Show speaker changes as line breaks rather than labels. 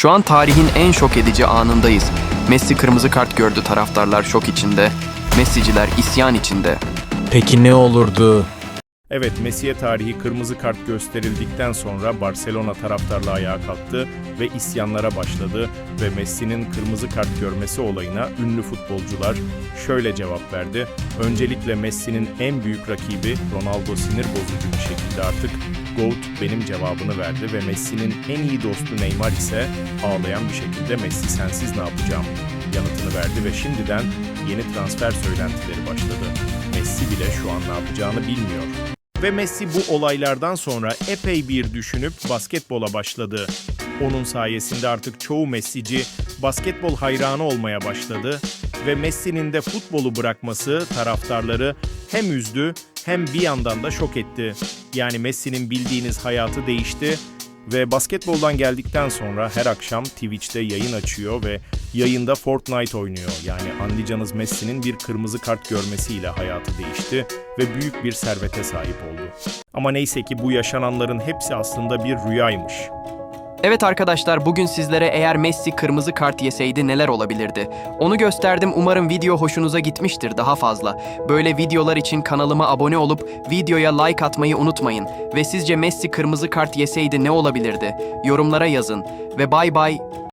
Şu an tarihin en şok edici anındayız. Messi kırmızı kart gördü taraftarlar şok içinde. Messiciler isyan içinde.
Peki ne olurdu?
Evet, Messi'ye tarihi kırmızı kart gösterildikten sonra Barcelona taraftarlığı ayağa kalktı ve isyanlara başladı ve Messi'nin kırmızı kart görmesi olayına ünlü futbolcular şöyle cevap verdi. Öncelikle Messi'nin en büyük rakibi Ronaldo sinir bozucu bir şekilde artık GOAT benim cevabını verdi ve Messi'nin en iyi dostu Neymar ise ağlayan bir şekilde Messi sensiz ne yapacağım yanıtını verdi ve şimdiden yeni transfer söylentileri başladı. Messi bile şu an ne yapacağını bilmiyor. Ve Messi bu olaylardan sonra epey bir düşünüp basketbola başladı. Onun sayesinde artık çoğu Messici basketbol hayranı olmaya başladı ve Messi'nin de futbolu bırakması taraftarları hem üzdü hem bir yandan da şok etti. Yani Messi'nin bildiğiniz hayatı değişti ve basketboldan geldikten sonra her akşam Twitch'te yayın açıyor ve yayında Fortnite oynuyor. Yani anlayacağınız Messi'nin bir kırmızı kart görmesiyle hayatı değişti ve büyük bir servete sahip oldu. Ama neyse ki bu yaşananların hepsi aslında bir rüyaymış.
Evet arkadaşlar bugün sizlere eğer Messi kırmızı kart yeseydi neler olabilirdi? Onu gösterdim umarım video hoşunuza gitmiştir daha fazla. Böyle videolar için kanalıma abone olup videoya like atmayı unutmayın. Ve sizce Messi kırmızı kart yeseydi ne olabilirdi? Yorumlara yazın. Ve bay bay